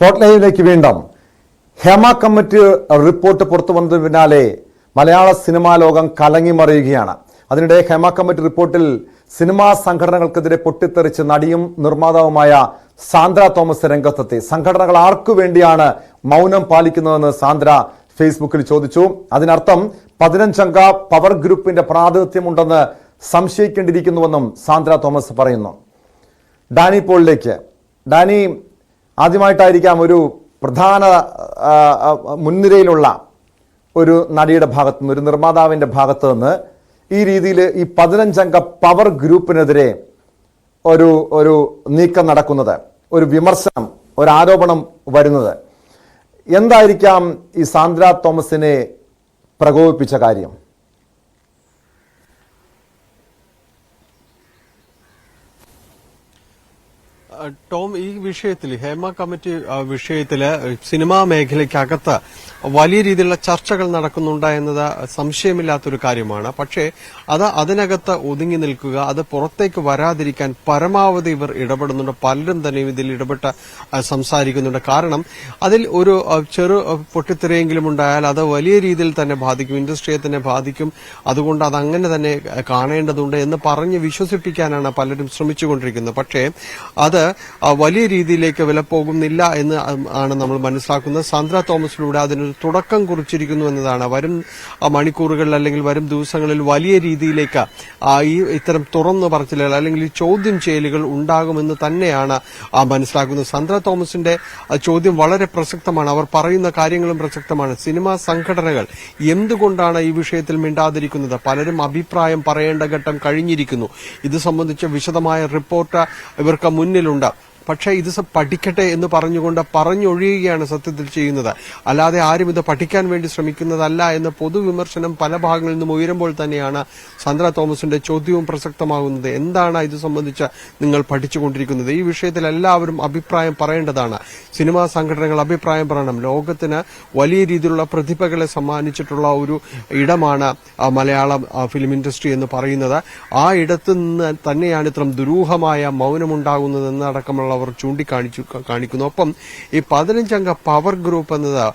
Spot ലൈനിലേക്ക് വീണ്ടും. Hema committee report പുറത്തു വന്നതിന് പിന്നാലെ മലയാള സിനിമാ ലോകം കലങ്ങിമറിയുകയാണ് അതിനിടെ ഹേമ കമ്മിറ്റി റിപ്പോർട്ടിൽ സിനിമാ സംഘടനകൾക്കെതിരെ പൊട്ടിത്തെറിച്ച് നടിയും നിർമ്മാതാവുമായ സാന്ദ്ര തോമസ് രംഗത്തെത്തി. സംഘടനകൾ ആർക്കു വേണ്ടിയാണ് മൗനം പാലിക്കുന്നതെന്ന് സാന്ദ്ര ഫേസ്ബുക്കിൽ ചോദിച്ചു. അതിനർത്ഥം പതിനഞ്ചംഗ പവർ ഗ്രൂപ്പിന്റെ പ്രാതിനിധ്യമുണ്ടെന്ന് സംശയിക്കേണ്ടിയിരിക്കുന്നുവെന്നും സാന്ദ്ര തോമസ് പറയുന്നു. ഡാനി പോളിലേക്ക്. ഡാനി ആദ്യമായിട്ടായിരിക്കാം ഒരു പ്രധാന മുൻനിരയിലുള്ള ഒരു നടിയുടെ ഭാഗത്തു നിന്ന് ഒരു നിർമ്മാതാവിന്റെ ഭാഗത്തു നിന്ന് ഈ രീതിയിൽ ഈ പതിനഞ്ചംഗ പവർ ഗ്രൂപ്പിനെതിരെ ഒരു ഒരു നീക്കം നടക്കുന്നത് ഒരു വിമർശനം ഒരു ആരോപണം വരുന്നത്. എന്തായിരിക്കാം ഈ സാന്ദ്ര തോമസിനെ പ്രകോപിപ്പിച്ച കാര്യം? ടോം ഈ വിഷയത്തിൽ ഹേമ കമ്മിറ്റി വിഷയത്തിൽ സിനിമാ മേഖലയ്ക്കകത്ത് വലിയ രീതിയിലുള്ള ചർച്ചകൾ നടക്കുന്നുണ്ട് എന്നത് സംശയമില്ലാത്തൊരു കാര്യമാണ്. പക്ഷേ അത് അതിനകത്ത് ഒതുങ്ങി നിൽക്കുക അത് പുറത്തേക്ക് വരാതിരിക്കാൻ പരമാവധി ഇവർ ഇടപെടുന്നുണ്ട്. പലരും തന്നെ ഇതിൽ ഇടപെട്ട് സംസാരിക്കുന്നുണ്ട്. കാരണം അതിൽ ഒരു ചെറു പൊട്ടിത്തെറിയെങ്കിലും ഉണ്ടായാൽ അത് വലിയ രീതിയിൽ തന്നെ ബാധിക്കും. ഇൻഡസ്ട്രിയെ തന്നെ ബാധിക്കും. അതുകൊണ്ട് അത് അങ്ങനെ തന്നെ കാണേണ്ടതുണ്ട് എന്ന് പറഞ്ഞ് വിശ്വസിപ്പിക്കാനാണ് പലരും ശ്രമിച്ചുകൊണ്ടിരിക്കുന്നത്. പക്ഷേ അത് വലിയ രീതിയിലേക്ക് വില പോകുന്നില്ല എന്ന് ആണ് നമ്മൾ മനസ്സിലാക്കുന്നത്. സാന്ദ്ര തോമസിലൂടെ അതിനൊരു തുടക്കം കുറിച്ചിരിക്കുന്നു എന്നതാണ്. വരും മണിക്കൂറുകളിൽ അല്ലെങ്കിൽ വരും ദിവസങ്ങളിൽ വലിയ രീതിയിലേക്ക് ഈ ഇത്തരം തുറന്നു പറച്ചിലുകൾ അല്ലെങ്കിൽ ഈ ചോദ്യം ചെയ്യലുകൾ ഉണ്ടാകുമെന്ന് തന്നെയാണ് മനസ്സിലാക്കുന്നത്. സാന്ദ്ര തോമസിന്റെ ചോദ്യം വളരെ പ്രസക്തമാണ്. അവർ പറയുന്ന കാര്യങ്ങളും പ്രസക്തമാണ്. സിനിമാ സംഘടനകൾ എന്തുകൊണ്ടാണ് ഈ വിഷയത്തിൽ മിണ്ടാതിരിക്കുന്നത്? പലരും അഭിപ്രായം പറയേണ്ട ഘട്ടം കഴിഞ്ഞിരിക്കുന്നു. ഇത് സംബന്ധിച്ച വിശദമായ റിപ്പോർട്ട് ഇവർക്ക് മുന്നിലുണ്ട്. ഉണ്ടാവും പക്ഷേ ഇത് പഠിക്കട്ടെ എന്ന് പറഞ്ഞുകൊണ്ട് പറഞ്ഞൊഴിയുകയാണ് സത്യത്തിൽ ചെയ്യുന്നത്. അല്ലാതെ ആരും ഇത് പഠിക്കാൻ വേണ്ടി ശ്രമിക്കുന്നതല്ല എന്ന പൊതുവിമർശനം പല ഭാഗങ്ങളിൽ നിന്നും ഉയരുമ്പോൾ തന്നെയാണ് സന്ദ്ര തോമസിന്റെ ചോദ്യവും പ്രസക്തമാകുന്നത്. എന്താണ് ഇത് സംബന്ധിച്ച് നിങ്ങൾ പഠിച്ചുകൊണ്ടിരിക്കുന്നത്? ഈ വിഷയത്തിൽ എല്ലാവരും അഭിപ്രായം പറയേണ്ടതാണ്. സിനിമാ സംഘടനകൾ അഭിപ്രായം പറയണം. ലോകത്തിന് വലിയ രീതിയിലുള്ള പ്രതിഭകളെ സമ്മാനിച്ചിട്ടുള്ള ഒരു ഇടമാണ് മലയാള ഫിലിം ഇൻഡസ്ട്രി എന്ന് പറയുന്നത്. ആ ഇടത്ത് നിന്ന് തന്നെയാണ് ഇത്തരം ദുരൂഹമായ മൗനമുണ്ടാകുന്നതെന്ന് അടക്കമുള്ളവർ ചൂണ്ടിക്കാണിച്ചു കാണിക്കുന്നു. ഒപ്പം ഈ പതിനഞ്ചംഗ പവർ ഗ്രൂപ്പ് എന്നത്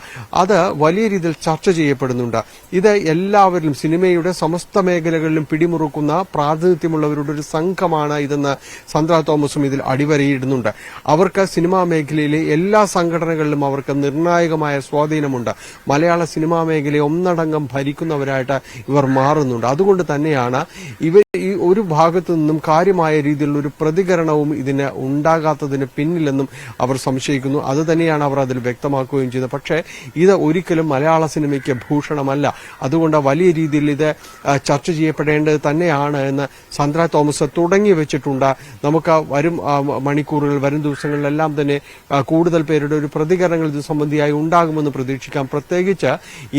അത് വലിയ രീതിയിൽ ചർച്ച ചെയ്യപ്പെടുന്നുണ്ട്. ഇത് എല്ലാവരിലും സിനിമയുടെ സമസ്ത മേഖലകളിലും പിടിമുറുക്കുന്ന പ്രാതിനിധ്യമുള്ളവരുടെ ഒരു സംഘമാണ് ഇതെന്ന് സന്ദ്ര തോമസും ഇതിൽ അടിവരയിടുന്നുണ്ട്. അവർക്ക് സിനിമാ മേഖലയിലെ എല്ലാ സംഘടനകളിലും അവർക്ക് നിർണായകമായ സ്വാധീനമുണ്ട്. മലയാള സിനിമാ മേഖലയെ ഒന്നടങ്കം ഭരിക്കുന്നവരായിട്ട് ഇവർ മാറുന്നുണ്ട്. അതുകൊണ്ട് തന്നെയാണ് ഇവർ ഈ ഒരു ഭാഗത്തു നിന്നും കാര്യമായ രീതിയിലുള്ള ഒരു പ്രതികരണവും ഇതിന് ഉണ്ടാകാത്തതിന് പിന്നിലെന്നും അവർ സംശയിക്കുന്നു. അത് തന്നെയാണ് അവർ അതിൽ വ്യക്തമാക്കുകയും ചെയ്തത്. പക്ഷേ ഇത് ഒരിക്കലും മലയാള സിനിമയ്ക്ക് ഭൂഷണമല്ല. അതുകൊണ്ട് വലിയ രീതിയിൽ ഇത് ചർച്ച ചെയ്യപ്പെടേണ്ടത് തന്നെയാണ് എന്ന് സന്ദ്ര തോമസ് തുടങ്ങി വെച്ചിട്ടുണ്ട്. നമുക്ക് വരും മണിക്കൂറുകൾ വരും ദിവസങ്ങളിലെല്ലാം തന്നെ കൂടുതൽ പേരുടെ ഒരു പ്രതികരണങ്ങൾ ഇത് സംബന്ധിയായി ഉണ്ടാകുമെന്ന് പ്രതീക്ഷിക്കാം. പ്രത്യേകിച്ച്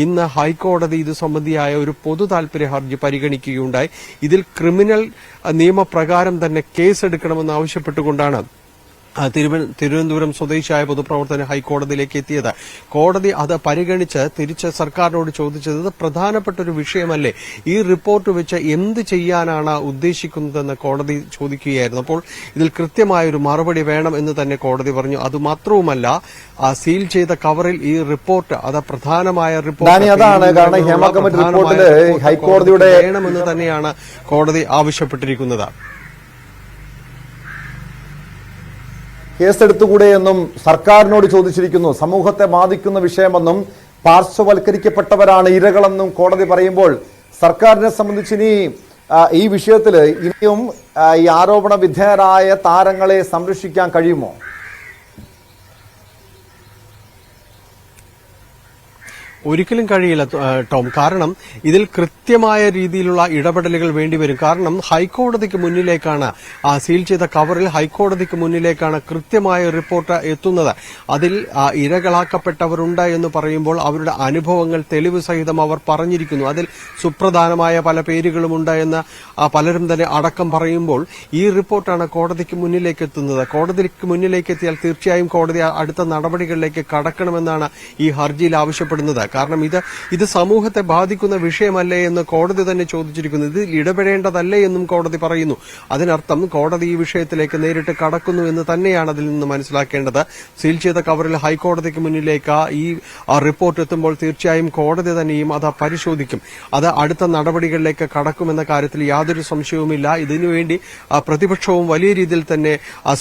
ഇന്ന് ഹൈക്കോടതി ഇത് സംബന്ധിയായ ഒരു പൊതു താൽപര്യ ഹർജി പരിഗണിക്കുകയുണ്ടായി. ഇതിൽ ക്രിമിനൽ നിയമപ്രകാരം തന്നെ കേസെടുക്കണമെന്ന് ആവശ്യപ്പെട്ടുകൊണ്ടാണ് തിരുവനന്തപുരം സ്വദേശിയായ പൊതുപ്രവർത്തകൻ ഹൈക്കോടതിയിലേക്ക് എത്തിയത്. കോടതി അത് പരിഗണിച്ച് തിരിച്ച് സർക്കാരിനോട് ചോദിച്ചത് ഇത് പ്രധാനപ്പെട്ട ഒരു വിഷയമല്ലേ? ഈ റിപ്പോർട്ട് വെച്ച് എന്ത് ചെയ്യാനാണ് ഉദ്ദേശിക്കുന്നതെന്ന് കോടതി ചോദിക്കുകയായിരുന്നു. അപ്പോൾ ഇതിൽ കൃത്യമായ ഒരു മറുപടി വേണം എന്ന് തന്നെ കോടതി പറഞ്ഞു. അതുമാത്രവുമല്ല സീൽ ചെയ്ത കവറിൽ ഈ റിപ്പോർട്ട് അത് പ്രധാനമായ റിപ്പോർട്ട് അതാണ് കാരണം ഹേമ കമ്മിറ്റി പ്രധാനമായ ഹൈക്കോടതിയുടെ- വേണമെന്ന് തന്നെയാണ് കോടതി ആവശ്യപ്പെട്ടിരിക്കുന്നത്. കേസെടുത്തുകൂടെ എന്നും സർക്കാരിനോട് ചോദിച്ചിരിക്കുന്നു. സമൂഹത്തെ ബാധിക്കുന്ന വിഷയമെന്നും പാർശ്വവൽക്കരിക്കപ്പെട്ടവരാണ് ഇരകളെന്നും കോടതി പറയുമ്പോൾ സർക്കാരിനെ സംബന്ധിച്ച് ഇനി ഈ വിഷയത്തിൽ ഇനിയും ഈ ആരോപണ വിധേയരായ താരങ്ങളെ സംരക്ഷിക്കാൻ കഴിയുമോ? ഒരിക്കലും കഴിയില്ല ടോം. കാരണം ഇതിൽ കൃത്യമായ രീതിയിലുള്ള ഇടപെടലുകൾ വേണ്ടിവരും കാരണം ഹൈക്കോടതിക്ക് മുന്നിലേക്കാണ് ആ സീൽ ചെയ്ത കവറിൽ ഹൈക്കോടതിക്ക് മുന്നിലേക്കാണ് കൃത്യമായ റിപ്പോർട്ട് എത്തുന്നത്. അതിൽ ഇരകളാക്കപ്പെട്ടവരുണ്ട് എന്ന് പറയുമ്പോൾ അവരുടെ അനുഭവങ്ങൾ തെളിവ് സഹിതം അവർ പറഞ്ഞിരിക്കുന്നു. അതിൽ സുപ്രധാനമായ പല പേരുകളുമുണ്ട് എന്ന് പലരും തന്നെ അടക്കം പറയുമ്പോൾ ഈ റിപ്പോർട്ടാണ് കോടതിക്ക് മുന്നിലേക്ക് എത്തുന്നത്. കോടതിക്ക് മുന്നിലേക്ക് എത്തിയാൽ തീർച്ചയായും കോടതി അടുത്ത നടപടികളിലേക്ക് കടക്കണമെന്നാണ് ഈ ഹർജിയിൽ ആവശ്യപ്പെടുന്നത്. കാരണം ഇത് ഇത് സമൂഹത്തെ ബാധിക്കുന്ന വിഷയമല്ലേ എന്ന് കോടതി തന്നെ ചോദിച്ചിരിക്കുന്നു. ഇതിൽ ഇടപെടേണ്ടതല്ലേ എന്നും കോടതി പറയുന്നു. അതിനർത്ഥം കോടതി ഈ വിഷയത്തിലേക്ക് നേരിട്ട് കടക്കുന്നു എന്ന് തന്നെയാണ് അതിൽ നിന്ന് മനസ്സിലാക്കേണ്ടത്. സീൽ ചെയ്ത കവറിൽ ഹൈക്കോടതിക്ക് മുന്നിലേക്ക് ഈ റിപ്പോർട്ട് എത്തുമ്പോൾ തീർച്ചയായും കോടതി തന്നെയും അത് പരിശോധിക്കും. അത് അടുത്ത നടപടികളിലേക്ക് കടക്കുമെന്ന കാര്യത്തിൽ യാതൊരു സംശയവുമില്ല. ഇതിനുവേണ്ടി പ്രതിപക്ഷവും വലിയ രീതിയിൽ തന്നെ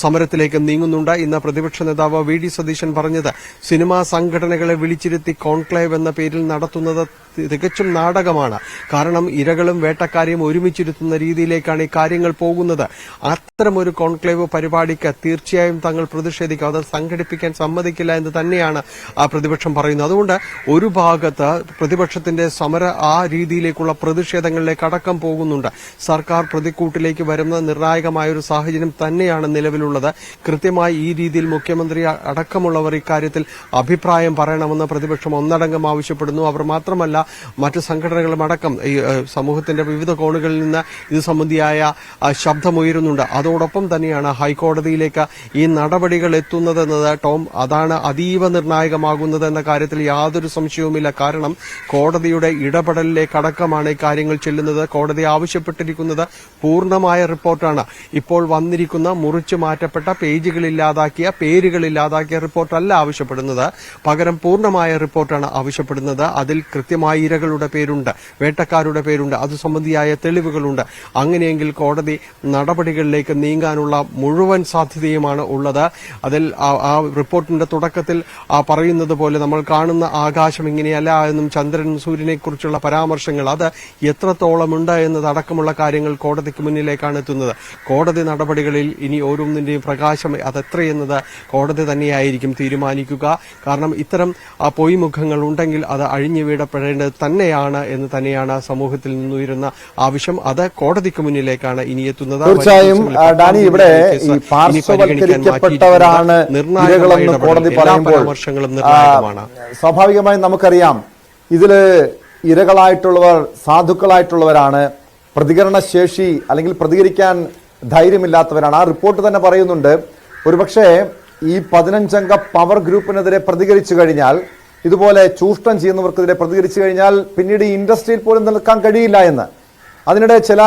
സമരത്തിലേക്ക് നീങ്ങുന്നുണ്ട്. ഇന്ന് പ്രതിപക്ഷ നേതാവ് വി ഡി സതീശൻ പറഞ്ഞത് സിനിമാ സംഘടനകളെ വിളിച്ചിരുത്തി കോൺക്ലേവ് എന്ന പേരിൽ നടത്തുന്നത് തികച്ചും നാടകമാണ്. കാരണം ഇരകളും വേട്ടക്കാരെയും ഒരുമിച്ചിരുത്തുന്ന രീതിയിലേക്കാണ് ഈ കാര്യങ്ങൾ പോകുന്നത്. അത്തരമൊരു കോൺക്ലേവ് പരിപാടിക്ക് തീർച്ചയായും തങ്ങൾ പ്രതിഷേധിക്കും. അത് സംഘടിപ്പിക്കാൻ സമ്മതിക്കില്ല എന്ന് തന്നെയാണ് ആ പ്രതിപക്ഷം പറയുന്നത്. അതുകൊണ്ട് ഒരു ഭാഗത്ത് പ്രതിപക്ഷത്തിന്റെ സമര ആ രീതിയിലേക്കുള്ള പ്രതിഷേധങ്ങളിലേക്ക് അടക്കം പോകുന്നുണ്ട്. സർക്കാർ പ്രതിക്കൂട്ടിലേക്ക് വരുന്ന നിർണായകമായ ഒരു സാഹചര്യം തന്നെയാണ് നിലവിലുള്ളത്. കൃത്യമായി ഈ രീതിയിൽ മുഖ്യമന്ത്രി അടക്കമുള്ളവർ ഇക്കാര്യത്തിൽ അഭിപ്രായം പറയണമെന്ന് പ്രതിപക്ഷം ഒന്നടങ്കം ആവശ്യപ്പെടുന്നു. അവർ മാത്രമല്ല മറ്റ് സംഘടനകളും അടക്കം ഈ സമൂഹത്തിന്റെ വിവിധ കോണുകളിൽ നിന്ന് ഇത് സംബന്ധിയായ ശബ്ദമുയരുന്നുണ്ട്. അതോടൊപ്പം തന്നെയാണ് ഹൈക്കോടതിയിലേക്ക് ഈ നടപടികൾ എത്തുന്നതെന്നത് ടോം അതാണ് അതീവ നിർണായകമാകുന്നത് എന്ന കാര്യത്തിൽ യാതൊരു സംശയവുമില്ല. കാരണം കോടതിയുടെ ഇടപെടലിലേക്കടക്കമാണ് കാര്യങ്ങൾ ചെല്ലുന്നത്. കോടതി ആവശ്യപ്പെട്ടിരിക്കുന്നത് പൂർണമായ റിപ്പോർട്ടാണ്. ഇപ്പോൾ വന്നിരിക്കുന്ന മുറിച്ചു മാറ്റപ്പെട്ട പേജുകളില്ലാതാക്കിയ പേരുകളില്ലാതാക്കിയ റിപ്പോർട്ടല്ല ആവശ്യപ്പെടുന്നത്. പകരം പൂർണമായ റിപ്പോർട്ടാണ് ആവശ്യപ്പെടുന്നത്. അതിൽ കൃത്യമായ ഇരകളുടെ പേരുണ്ട് വേട്ടക്കാരുടെ പേരുണ്ട് അത് സംബന്ധിയായ തെളിവുകളുണ്ട്. അങ്ങനെയെങ്കിൽ കോടതി നടപടികളിലേക്ക് നീങ്ങാനുള്ള മുഴുവൻ സാധ്യതയുമാണ് ഉള്ളത്. അതിൽ ആ- റിപ്പോർട്ടിന്റെ തുടക്കത്തിൽ പറയുന്നത് പോലെ നമ്മൾ കാണുന്ന ആകാശം ഇങ്ങനെയല്ല എന്നും ചന്ദ്രൻ സൂര്യനെക്കുറിച്ചുള്ള പരാമർശങ്ങൾ അത് എത്രത്തോളം ഉണ്ട് എന്നതടക്കമുള്ള കാര്യങ്ങൾ കോടതിക്ക് മുന്നിലേക്കാണ് എത്തുന്നത്. കോടതി നടപടികളിൽ ഇനി ഓരോന്നിന്റെയും പ്രകാശം അതെത്രയെന്നത് കോടതി തന്നെയായിരിക്കും തീരുമാനിക്കുക. കാരണം ഇത്തരം പൊയ്മുഖങ്ങൾ ഉണ്ടെങ്കിൽ അത് അഴിഞ്ഞു വീടപ്പെടേണ്ടത് തന്നെയാണ് എന്ന് തന്നെയാണ് സമൂഹത്തിൽ നിന്നുയരുന്ന ആവശ്യം. അത് കോടതിക്ക് മുന്നിലേക്കാണ് ഇനി എത്തുന്നത്. തീർച്ചയായും ഡാനി ഇവിടെ പാർശ്വവൽക്കരിക്കപ്പെട്ടവരാണ് ഇടപെടൽ. കോടതി പറയുമ്പോൾ സ്വാഭാവികമായും നമുക്കറിയാം ഇതിൽ ഇരകളായിട്ടുള്ളവർ സാധുക്കളായിട്ടുള്ളവരാണ് പ്രതികരണ ശേഷി അല്ലെങ്കിൽ പ്രതികരിക്കാൻ ധൈര്യമില്ലാത്തവരാണ്. ആ റിപ്പോർട്ട് തന്നെ പറയുന്നുണ്ട് ഒരുപക്ഷെ ഈ പതിനഞ്ചംഗ പവർ ഗ്രൂപ്പിനെതിരെ പ്രതികരിച്ചു കഴിഞ്ഞാൽ ഇതുപോലെ ചൂഷണം ചെയ്യുന്നവർക്കെതിരെ പ്രതികരിച്ചു കഴിഞ്ഞാൽ പിന്നീട് ഈ ഇൻഡസ്ട്രിയിൽ പോലും നിൽക്കാൻ കഴിയില്ല എന്ന്. അതിനിടെ ചില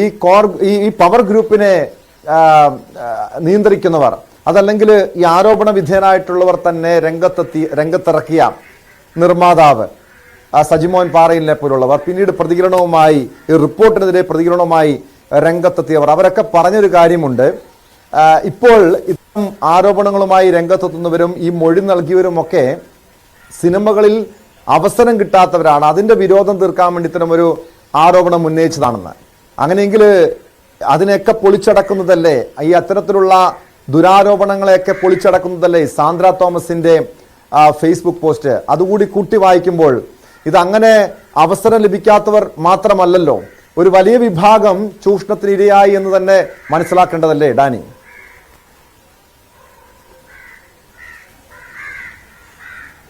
ഈ കോർ ഈ പവർ ഗ്രൂപ്പിനെ നിയന്ത്രിക്കുന്നവർ അതല്ലെങ്കിൽ ഈ ആരോപണ വിധേയനായിട്ടുള്ളവർ തന്നെ രംഗത്തെത്തി രംഗത്തിറക്കിയ നിർമ്മാതാവ് ആ സജിമോഹൻ പാറയിലിനെ പോലുള്ളവർ പിന്നീട് പ്രതികരണവുമായി ഈ റിപ്പോർട്ടിനെതിരെ പ്രതികരണവുമായി രംഗത്തെത്തിയവർ അവരൊക്കെ പറഞ്ഞൊരു കാര്യമുണ്ട്. ഇപ്പോൾ ഇത്തരം ആരോപണങ്ങളുമായി രംഗത്തെത്തുന്നവരും ഈ മൊഴി നൽകിയവരുമൊക്കെ സിനിമകളിൽ അവസരം കിട്ടാത്തവരാണ്. അതിന്റെ വിരോധം തീർക്കാൻ വേണ്ടി ഒരു ആരോപണം ഉന്നയിച്ചതാണെന്ന്. അങ്ങനെയെങ്കിൽ അതിനെയൊക്കെ പൊളിച്ചടക്കുന്നതല്ലേ? ഈ അത്തരത്തിലുള്ള ദുരാരോപണങ്ങളെയൊക്കെ പൊളിച്ചടക്കുന്നതല്ലേ സാന്ദ്ര തോമസിന്റെ ഫേസ്ബുക്ക് പോസ്റ്റ്? അതുകൂടി കൂട്ടി വായിക്കുമ്പോൾ ഇതങ്ങനെ അവസരം ലഭിക്കാത്തവർ മാത്രമല്ലല്ലോ. ഒരു വലിയ വിഭാഗം ചൂഷണത്തിന് ഇരയായി എന്ന് തന്നെ മനസ്സിലാക്കേണ്ടതല്ലേ ഡാനി?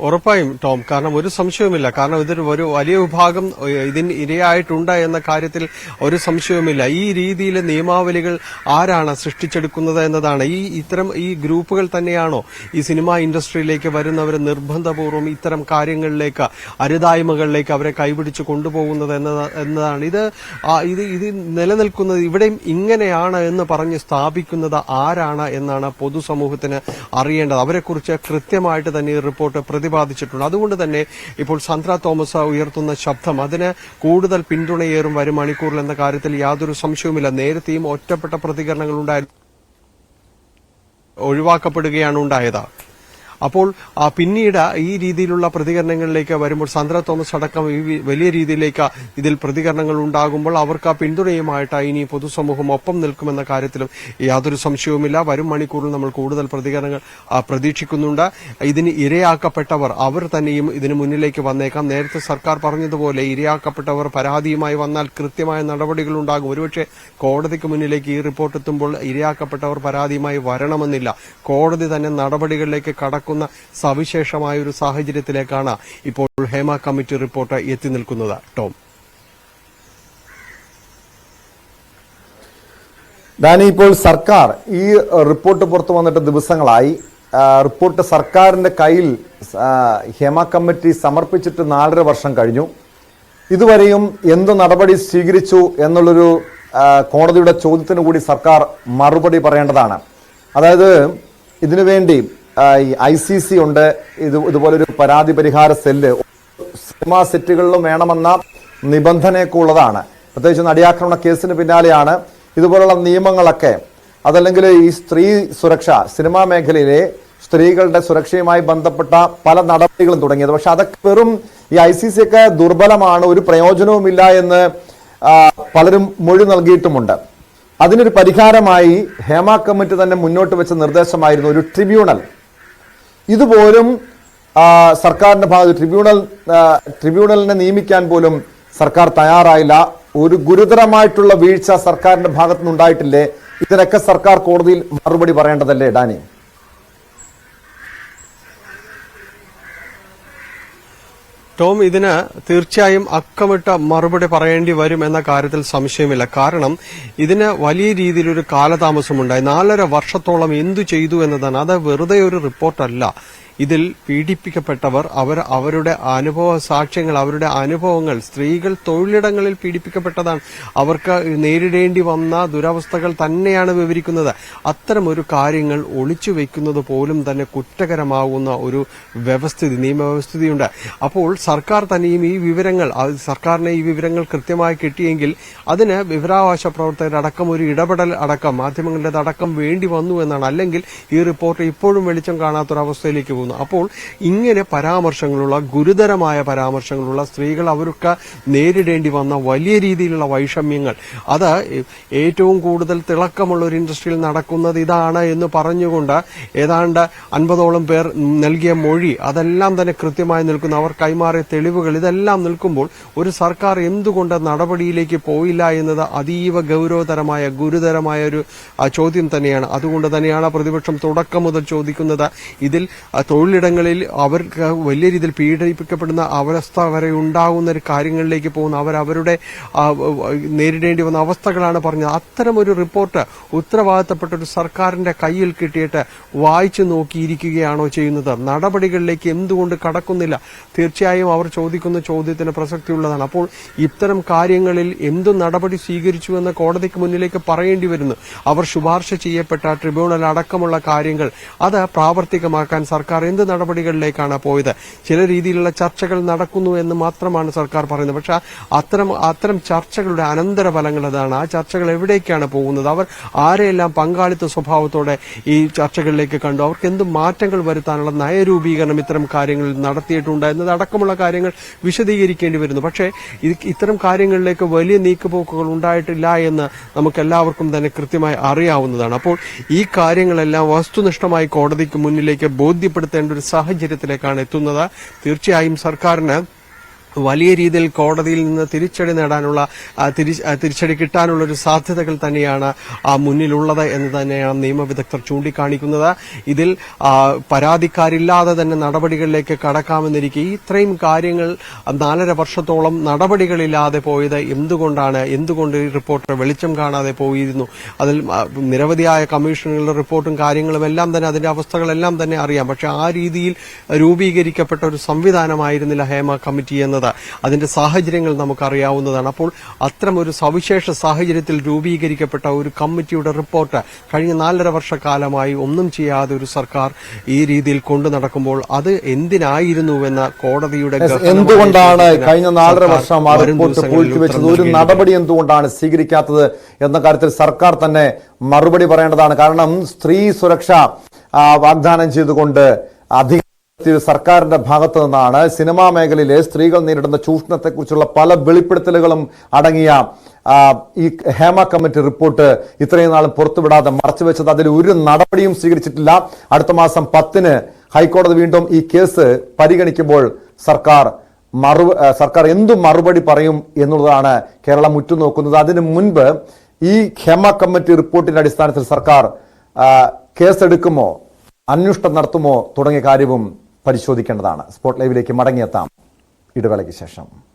ഉറപ്പായും ടോം. കാരണം ഒരു സംശയവുമില്ല. കാരണം ഇതൊരു ഒരു വലിയ വിഭാഗം ഇതിന് ഇരയായിട്ടുണ്ട് എന്ന കാര്യത്തിൽ ഒരു സംശയവുമില്ല. ഈ രീതിയിലെ നിയമാവലികൾ ആരാണ് സൃഷ്ടിച്ചെടുക്കുന്നത് എന്നതാണ്. ഈ ഇത്തരം ഈ ഗ്രൂപ്പുകൾ തന്നെയാണോ ഈ സിനിമാ ഇൻഡസ്ട്രിയിലേക്ക് വരുന്നവർ നിർബന്ധപൂർവം ഇത്തരം കാര്യങ്ങളിലേക്ക് അരുതായ്മകളിലേക്ക് അവരെ കൈപിടിച്ച് കൊണ്ടുപോകുന്നത് എന്നതാണ്. ഇത് ഇത് ഇത് നിലനിൽക്കുന്നത് ഇവിടെയും ഇങ്ങനെയാണ് എന്ന് പറഞ്ഞ് സ്ഥാപിക്കുന്നത് ആരാണ് എന്നാണ് പൊതുസമൂഹത്തിന് അറിയേണ്ടത്. അവരെക്കുറിച്ച് കൃത്യമായിട്ട് തന്നെ റിപ്പോർട്ട് പ്രതിപാദിച്ചിട്ടുണ്ട് അതുകൊണ്ട് തന്നെ ഇപ്പോൾ സന്ദ്ര തോമസ് ഉയർത്തുന്ന ശബ്ദം അതിന് കൂടുതൽ പിന്തുണയേറും വരും മണിക്കൂറിൽ എന്ന കാര്യത്തിൽ യാതൊരു സംശയവുമില്ല. നേരത്തെയും ഒറ്റപ്പെട്ട പ്രതികരണങ്ങൾ ഉണ്ടായിരുന്നു. ഒഴിവാക്കപ്പെടുകയാണ് ഉണ്ടായത്. അപ്പോൾ പിന്നീട് ഈ രീതിയിലുള്ള പ്രതികരണങ്ങളിലേക്ക് വരുമ്പോൾ സന്ദ്ര തോമസ് അടക്കം വലിയ രീതിയിലേക്ക് ഇതിൽ പ്രതികരണങ്ങൾ ഉണ്ടാകുമ്പോൾ അവർക്ക് ആ പിന്തുണയുമായിട്ട് ഇനി പൊതുസമൂഹം ഒപ്പം നിൽക്കുമെന്ന കാര്യത്തിലും യാതൊരു സംശയവുമില്ല. വരും മണിക്കൂറിൽ നമ്മൾ കൂടുതൽ പ്രതികരണങ്ങൾ പ്രതീക്ഷിക്കുന്നുണ്ട്. ഇതിന് ഇരയാക്കപ്പെട്ടവർ അവർ തന്നെയും ഇതിന് മുന്നിലേക്ക് വന്നേക്കാം. നേരത്തെ സർക്കാർ പറഞ്ഞതുപോലെ ഇരയാക്കപ്പെട്ടവർ പരാതിയുമായി വന്നാൽ കൃത്യമായ നടപടികൾ ഉണ്ടാകും. ഒരുപക്ഷെ കോടതിക്ക് മുന്നിലേക്ക് ഈ റിപ്പോർട്ട് എത്തുമ്പോൾ ഇരയാക്കപ്പെട്ടവർ പരാതിയുമായി വരണമെന്നില്ല. കോടതി തന്നെ നടപടികളിലേക്ക് കടക്കുന്ന സവിശേഷമായ ഒരു സാഹചര്യത്തിലേക്കാണ് ഇപ്പോൾ ഹേമ കമ്മിറ്റി റിപ്പോർട്ട് എത്തി നിൽക്കുന്നത്. ടോം. ഡാനി ഇപ്പോൾ സർക്കാർ ഈ റിപ്പോർട്ട് പുറത്തു വന്നിട്ട് ദിവസങ്ങളായി. റിപ്പോർട്ട് സർക്കാരിന്റെ കയ്യിൽ ഹേമ കമ്മിറ്റി സമർപ്പിച്ചിട്ട് നാലര വർഷം കഴിഞ്ഞു. ഇതുവരെയും എന്ത് നടപടി സ്വീകരിച്ചു എന്നുള്ളൊരു കോടതിയുടെ ചോദ്യത്തിന് കൂടി സർക്കാർ മറുപടി പറയേണ്ടതാണ്. അതായത് ഇതിനുവേണ്ടി ഐ സി സി ഉണ്ട്. ഇത് ഇതുപോലൊരു പരാതി പരിഹാര സെല്ല്. സിനിമാ സെറ്റുകളിലും വേണമെന്ന നിബന്ധനയൊക്കെ ഉള്ളതാണ്. പ്രത്യേകിച്ച് നടിയാക്രമണ കേസിന് പിന്നാലെയാണ് ഇതുപോലുള്ള നിയമങ്ങളൊക്കെ. അതല്ലെങ്കിൽ ഈ സ്ത്രീ സുരക്ഷ സിനിമാ മേഖലയിലെ സ്ത്രീകളുടെ സുരക്ഷയുമായി ബന്ധപ്പെട്ട പല നടപടികളും തുടങ്ങിയത്. പക്ഷെ അതൊക്കെ വെറും ഈ ഐ സി സി ഒക്കെ ദുർബലമാണ് ഒരു പ്രയോജനവുമില്ല എന്ന് പലരും മൊഴി നൽകിയിട്ടുമുണ്ട്. അതിനൊരു പരിഹാരമായി ഹേമ കമ്മിറ്റി തന്നെ മുന്നോട്ട് വെച്ച നിർദ്ദേശമായിരുന്നു ഒരു ട്രിബ്യൂണൽ. ഇതുപോലും സർക്കാരിന്റെ ഭാഗത്ത് ട്രിബ്യൂണൽ ട്രിബ്യൂണലിനെ നിയമിക്കാൻ പോലും സർക്കാർ തയ്യാറായില്ല. ഒരു ഗുരുതരമായിട്ടുള്ള വീഴ്ച സർക്കാരിന്റെ ഭാഗത്തുനിന്ന് ഉണ്ടായിട്ടില്ലേ ഇതിനൊക്കെ സർക്കാർ കോടതിയിൽ മറുപടി പറയേണ്ടതല്ലേ ഡാനി? ടോം ഇതിന് തീർച്ചയായും അക്കമിട്ട മറുപടി പറയേണ്ടി വരും എന്ന കാര്യത്തിൽ സംശയമില്ല. കാരണം ഇതിന് വലിയ രീതിയിലൊരു കാലതാമസമുണ്ടായി. നാലര വർഷത്തോളം എന്തു ചെയ്തു എന്നതാണ്. അത് വെറുതെ ഒരു റിപ്പോർട്ടല്ല. ഇതിൽ പീഡിപ്പിക്കപ്പെട്ടവർ അവർ അവരുടെ അനുഭവ സാക്ഷ്യങ്ങൾ അവരുടെ അനുഭവങ്ങൾ സ്ത്രീകൾ തൊഴിലിടങ്ങളിൽ പീഡിപ്പിക്കപ്പെട്ടതാണ്. അവർക്ക് നേരിടേണ്ടി വന്ന ദുരവസ്ഥകൾ തന്നെയാണ് വിവരിക്കുന്നത്. അത്തരം ഒരു കാര്യങ്ങൾ ഒളിച്ചു വെക്കുന്നത് പോലും തന്നെ കുറ്റകരമാകുന്ന ഒരു വ്യവസ്ഥിതി നിയമവ്യവസ്ഥിതിയുണ്ട്. അപ്പോൾ സർക്കാർ തന്നെയും ഈ വിവരങ്ങൾ സർക്കാരിനെ ഈ വിവരങ്ങൾ കൃത്യമായി കിട്ടിയെങ്കിൽ അതിന് വിവരാവകാശ പ്രവർത്തകരടക്കം ഒരു ഇടപെടൽ അടക്കം മാധ്യമങ്ങളുടെ അടക്കം വേണ്ടി വന്നു എന്നാണ്. അല്ലെങ്കിൽ ഈ റിപ്പോർട്ട് ഇപ്പോഴും വെളിച്ചം കാണാത്തൊരവസ്ഥയിലേക്ക് പോകുന്നു. അപ്പോൾ ഇങ്ങനെ പരാമർശങ്ങളുള്ള ഗുരുതരമായ പരാമർശങ്ങളുള്ള സ്ത്രീകൾ അവർക്ക് നേരിടേണ്ടി വന്ന വലിയ രീതിയിലുള്ള വൈഷമ്യങ്ങൾ. അത് ഏറ്റവും കൂടുതൽ തിളക്കമുള്ള ഒരു ഇൻഡസ്ട്രിയിൽ നടക്കുന്നത് ഇതാണ് എന്ന് പറഞ്ഞുകൊണ്ട് ഏതാണ്ട് അൻപതോളം പേർ നൽകിയ മൊഴി അതെല്ലാം തന്നെ കൃത്യമായി നിൽക്കുന്നു. അവർ കൈമാറിയ തെളിവുകൾ ഇതെല്ലാം നിൽക്കുമ്പോൾ ഒരു സർക്കാർ എന്തുകൊണ്ട് നടപടിയിലേക്ക് പോയില്ല എന്നത് അതീവ ഗൗരവതരമായ ഗുരുതരമായ ഒരു ചോദ്യം തന്നെയാണ്. അതുകൊണ്ട് തന്നെയാണ് പ്രതിപക്ഷം തുടക്കം മുതൽ ചോദിക്കുന്നത്. ഇതിൽ തൊഴിലിടങ്ങളിൽ അവർക്ക് വലിയ രീതിയിൽ പീഡിപ്പിക്കപ്പെടുന്ന അവസ്ഥ വരെ ഉണ്ടാകുന്ന ഒരു കാര്യങ്ങളിലേക്ക് പോകുന്ന അവർ അവരുടെ നേരിടേണ്ടി വന്ന അവസ്ഥകളാണ് പറഞ്ഞത്. അത്തരം ഒരു റിപ്പോർട്ട് ഉത്തരവാദിത്തപ്പെട്ട ഒരു സർക്കാരിന്റെ കയ്യിൽ കിട്ടിയിട്ട് വായിച്ചു നോക്കിയിരിക്കുകയാണോ ചെയ്യുന്നത്? നടപടികളിലേക്ക് എന്തുകൊണ്ട് കടക്കുന്നില്ല? തീർച്ചയായും അവർ ചോദിക്കുന്ന ചോദ്യത്തിന് പ്രസക്തിയുള്ളതാണ്. അപ്പോൾ ഇത്തരം കാര്യങ്ങളിൽ എന്ത് നടപടി സ്വീകരിച്ചുവെന്ന് കോടതിക്ക് മുന്നിലേക്ക് പറയേണ്ടി വരുന്നു. അവർ ശുപാർശ ചെയ്യപ്പെട്ട ട്രിബ്യൂണൽ അടക്കമുള്ള കാര്യങ്ങൾ അത് പ്രാവർത്തികമാക്കാൻ സർക്കാർ എന്ത് നടപടികളിലേക്കാണ് പോയത്. ചില രീതിയിലുള്ള ചർച്ചകൾ നടക്കുന്നു എന്ന് മാത്രമാണ് സർക്കാർ പറയുന്നത്. പക്ഷേ അത്തരം അത്തരം ചർച്ചകളുടെ അനന്തരഫലങ്ങൾ അതാണ്. ആ ചർച്ചകൾ എവിടേക്കാണ് പോകുന്നത്? അവർ ആരെയെല്ലാം പങ്കാളിത്ത സ്വഭാവത്തോടെ ഈ ചർച്ചകളിലേക്ക് കണ്ടു? അവർക്ക് എന്ത് മാറ്റങ്ങൾ വരുത്താനുള്ള നയരൂപീകരണം ഇത്തരം കാര്യങ്ങളിൽ നടത്തിയിട്ടുണ്ട് എന്നതടക്കമുള്ള കാര്യങ്ങൾ വിശദീകരിക്കേണ്ടി വരുന്നു. പക്ഷേ ഇത് ഇത്തരം കാര്യങ്ങളിലേക്ക് വലിയ നീക്കുപോക്കുകൾ ഉണ്ടായിട്ടില്ല എന്ന് നമുക്ക് എല്ലാവർക്കും തന്നെ കൃത്യമായി അറിയാവുന്നതാണ്. അപ്പോൾ ഈ കാര്യങ്ങളെല്ലാം വസ്തുനിഷ്ഠമായി കോടതിക്ക് മുന്നിലേക്ക് ബോധ്യപ്പെടുത്തേണ്ട ഒരു സാഹചര്യത്തിലേക്കാണ് എത്തുന്നത്. തീർച്ചയായും സർക്കാരിന് വലിയ രീതിയിൽ കോടതിയിൽ നിന്ന് തിരിച്ചടി നേടാനുള്ള തിരിച്ചടി കിട്ടാനുള്ള ഒരു സാധ്യതകൾ തന്നെയാണ് മുന്നിലുള്ളത് എന്ന് തന്നെയാണ് നിയമവിദഗ്ധർ ചൂണ്ടിക്കാണിക്കുന്നത്. ഇതിൽ പരാതിക്കാരില്ലാതെ തന്നെ നടപടികളിലേക്ക് കടക്കാമെന്നിരിക്കെ ഇത്രയും കാര്യങ്ങൾ നാലര വർഷത്തോളം നടപടികളില്ലാതെ പോയത് എന്തുകൊണ്ടാണ്? എന്തുകൊണ്ട് ഈ റിപ്പോർട്ട് വെളിച്ചം കാണാതെ പോയിരുന്നു? അതിൽ നിരവധിയായ കമ്മീഷനുകളുടെ റിപ്പോർട്ടും കാര്യങ്ങളും എല്ലാം തന്നെ അതിന്റെ അവസ്ഥകളെല്ലാം തന്നെ അറിയാം. പക്ഷെ ആ രീതിയിൽ രൂപീകരിക്കപ്പെട്ട ഒരു സംവിധാനമായിരുന്നില്ല ഹേമ കമ്മിറ്റി എന്നത്. അതിന്റെ സാഹചര്യങ്ങൾ നമുക്കറിയാവുന്നതാണ്. അപ്പോൾ അത്തരം ഒരു സവിശേഷ സാഹചര്യത്തിൽ രൂപീകരിക്കപ്പെട്ട ഒരു കമ്മിറ്റിയുടെ റിപ്പോർട്ട് കഴിഞ്ഞ നാലര വർഷക്കാലമായി ഒന്നും ചെയ്യാതെ ഒരു സർക്കാർ ഈ രീതിയിൽ കൊണ്ടു നടക്കുമ്പോൾ അത് എന്തിനായിരുന്നുവെന്ന കോടതിയുടെ എന്തുകൊണ്ടാണ് കഴിഞ്ഞ നാലര വർഷം ആ റിപ്പോർട്ട് ദിവസങ്ങളിൽ പൂഴ്ത്തിവെച്ചത് ഒരു നടപടി എന്തുകൊണ്ടാണ് സ്വീകരിക്കാത്തത് എന്ന കാര്യത്തിൽ സർക്കാർ തന്നെ മറുപടി പറയേണ്ടതാണ്. കാരണം സ്ത്രീ സുരക്ഷ വാഗ്ദാനം ചെയ്തുകൊണ്ട് അധികാരത്തിൽ സർക്കാരിന്റെ ഭാഗത്തു നിന്നാണ്. സിനിമാ മേഖലയിലെ സ്ത്രീകൾ നേരിടുന്ന ചൂഷണത്തെക്കുറിച്ചുള്ള പല വെളിപ്പെടുത്തലുകളും അടങ്ങിയ ഈ ഹേമ കമ്മിറ്റി റിപ്പോർട്ട് ഇത്രയും നാളും പുറത്തുവിടാതെ മറച്ചുവെച്ചത് അതിൽ ഒരു നടപടിയും സ്വീകരിച്ചിട്ടില്ല. അടുത്ത മാസം പത്തിന് ഹൈക്കോടതി വീണ്ടും ഈ കേസ് പരിഗണിക്കുമ്പോൾ സർക്കാർ മറു സർക്കാർ എന്തു മറുപടി പറയും എന്നുള്ളതാണ് കേരളം ഉറ്റുനോക്കുന്നത്. അതിനു മുൻപ് ഈ ഹേമ കമ്മിറ്റി റിപ്പോർട്ടിന്റെ അടിസ്ഥാനത്തിൽ സർക്കാർ കേസെടുക്കുമോ അന്വേഷണം നടത്തുമോ തുടങ്ങിയ കാര്യവും പരിശോധിക്കേണ്ടതാണ്. സ്പോട്ട് ലൈവിലേക്ക് മടങ്ങിയെത്താം. ഇടവേളയ്ക്ക് ശേഷം.